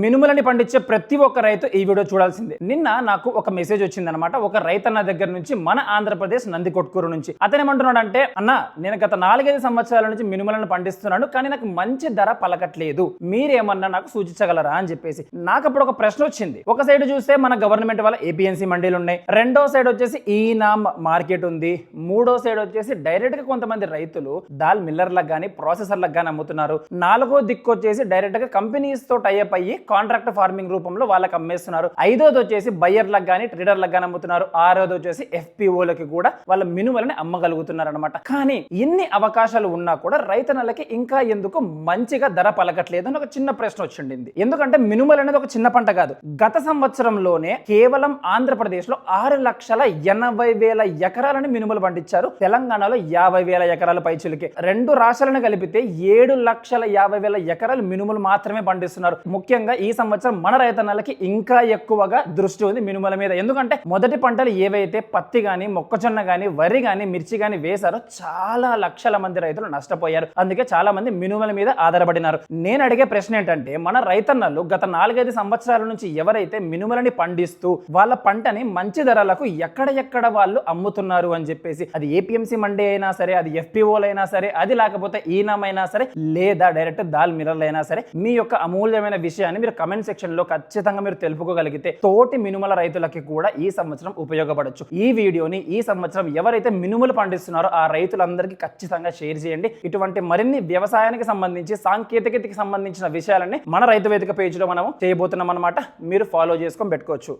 మినుములని పండించే ప్రతి ఒక్క రైతు ఈ వీడియో చూడాల్సిందే. నిన్న నాకు ఒక మెసేజ్ వచ్చిందనమాట ఒక రైతన్న దగ్గర నుంచి మన ఆంధ్రప్రదేశ్ నంది కొట్కూరు నుంచి. అతనేమంటున్నాడు అంటే అన్న నేను గత నాలుగైదు సంవత్సరాల నుంచి మినుములను పండిస్తున్నాను కానీ నాకు మంచి ధర పలకట్లేదు. మీరేమన్నా నాకు సూచించగలరా? అని చెప్పేసి. నాకు అప్పుడు ఒక ప్రశ్న వచ్చింది. ఒక సైడ్ చూస్తే మన గవర్నమెంట్ వాళ్ళ ఏపీఎన్సీ మండీలు ఉన్నాయి. రెండో సైడ్ వచ్చేసి ఈ మార్కెట్ ఉంది. మూడో సైడ్ వచ్చేసి డైరెక్ట్గా కొంతమంది రైతులు దాల్ మిల్లర్లకు కానీ ప్రాసెసర్లకు కానీ అమ్ముతున్నారు. నాలుగో దిక్కు వచ్చేసి డైరెక్ట్గా కంపెనీస్తో టైప్ అయ్యి కాంట్రాక్ట్ ఫార్మింగ్ రూపంలో వాళ్ళకి అమ్మేస్తున్నారు. ఐదోది వచ్చేసి బయ్యర్లకు కానీ ట్రేడర్లకు కానీ అమ్ముతున్నారు. ఆరోది వచ్చేసి ఎఫ్పిఓలకి కూడా వాళ్ళ మినుమలని అమ్మగలుగుతున్నారు అనమాట కానీ ఎన్ని అవకాశాలు ఉన్నా కూడా రైతన్నలకి ఇంకా ఎందుకు మంచిగా ధర పలకట్లేదు అని ఒక చిన్న ప్రశ్న వచ్చిండింది. ఎందుకంటే మినుములు అనేది ఒక చిన్న పంట కాదు. గత సంవత్సరంలోనే కేవలం ఆంధ్రప్రదేశ్లో ఆరు లక్షల ఎనభై వేల ఎకరాలని మినుములు పండించారు. తెలంగాణలో యాభై వేల ఎకరాల పైచులకి. రెండు రాష్ట్రాలను కలిపితే ఏడు లక్షల యాభై వేల ఎకరాలు మినుములు మాత్రమే పండిస్తున్నారు. ముఖ్యంగా ఈ సంవత్సరం మన రైతన్నలకి ఇంకా ఎక్కువగా దృష్టి ఉంది మినుముల మీద. ఎందుకంటే మొదటి పంటలు ఏవైతే పత్తి కానీ మొక్కజొన్న కానీ వరి కానీ మిర్చి కానీ వేశారో చాలా లక్షల మంది రైతులు నష్టపోయారు. అందుకే చాలా మంది మినుముల మీద ఆధారపడినారు. నేను అడిగే ప్రశ్న ఏంటంటే మన రైతన్నలు గత నాలుగైదు సంవత్సరాల నుంచి ఎవరైతే మినుములని పండిస్తూ వాళ్ళ పంటని మంచి ధరలకు ఎక్కడ ఎక్కడ వాళ్ళు అమ్ముతున్నారు అని చెప్పేసి అది ఏపీఎంసీ మండే అయినా సరే అది ఎఫ్పిఓలైనా అయినా సరే అది లేకపోతే ఈనామైనా అయినా సరే లేదా డైరెక్ట్ దాల్ మిర్రర్లు అయినా సరే మీ యొక్క అమూల్యమైన విషయాన్ని మీరు కమెంట్ సెక్షన్లో ఖచ్చితంగా మీరు తెలుపుకోగలిగితే తోటి మినుముల రైతులకి కూడా ఈ సంవత్సరం ఉపయోగపడచ్చు. ఈ వీడియోని ఈ సంవత్సరం ఎవరైతే మినుములు పండిస్తున్నారో ఆ రైతులందరికీ ఖచ్చితంగా షేర్ చేయండి. ఇటువంటి మరిన్ని వ్యవసాయానికి సంబంధించి సాంకేతికతకి సంబంధించిన విషయాలన్నీ మన రైతు వేదిక పేజీలో మనం చేయబోతున్నాం అనమాట మీరు ఫాలో చేసుకొని పెట్టుకోవచ్చు.